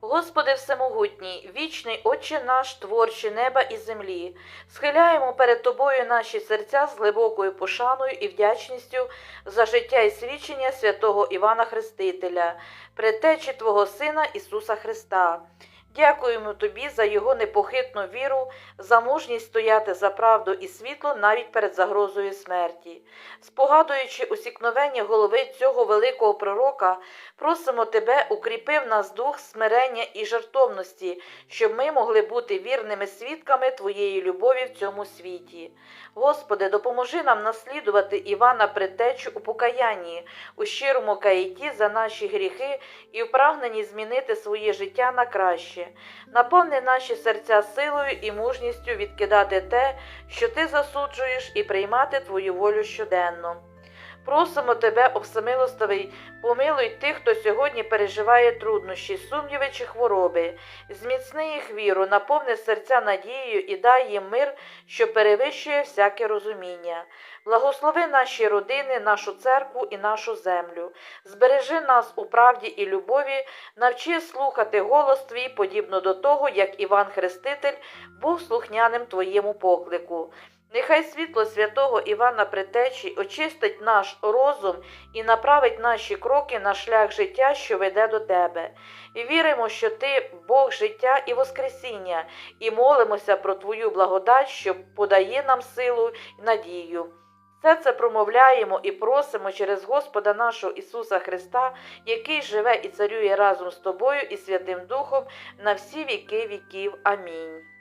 Господи Всемогутній, вічний Отче наш, творче неба і землі, схиляємо перед Тобою наші серця з глибокою пошаною і вдячністю за життя і свідчення святого Івана Хрестителя, предтечі Твого Сина Ісуса Христа. Дякуємо Тобі за Його непохитну віру, за мужність стояти за правду і світло навіть перед загрозою смерті. Спогадуючи усікновення голови цього великого пророка, просимо Тебе, укріпи в нас дух смирення і жертовності, щоб ми могли бути вірними свідками Твоєї любові в цьому світі. Господи, допоможи нам наслідувати Івана Предтечу у покаянні, у щирому каїті за наші гріхи і в прагненні змінити своє життя на краще. Наповни наші серця силою і мужністю відкидати те, що ти засуджуєш, і приймати твою волю щоденно. Просимо тебе, обсамилостивий, помилуй тих, хто сьогодні переживає труднощі, сумніви чи хвороби. Зміцни їх віру, наповни серця надією і дай їм мир, що перевищує всяке розуміння. Благослови наші родини, нашу церкву і нашу землю. Збережи нас у правді і любові, навчи слухати голос твій, подібно до того, як Іван Хреститель був слухняним твоєму поклику. Нехай світло святого Івана Притечі очистить наш розум і направить наші кроки на шлях життя, що веде до тебе. І віримо, що ти Бог життя і Воскресіння, і молимося про Твою благодать, що подає нам силу і надію. Все це промовляємо і просимо через Господа нашого Ісуса Христа, який живе і царює разом з тобою і Святим Духом на всі віки віків. Амінь.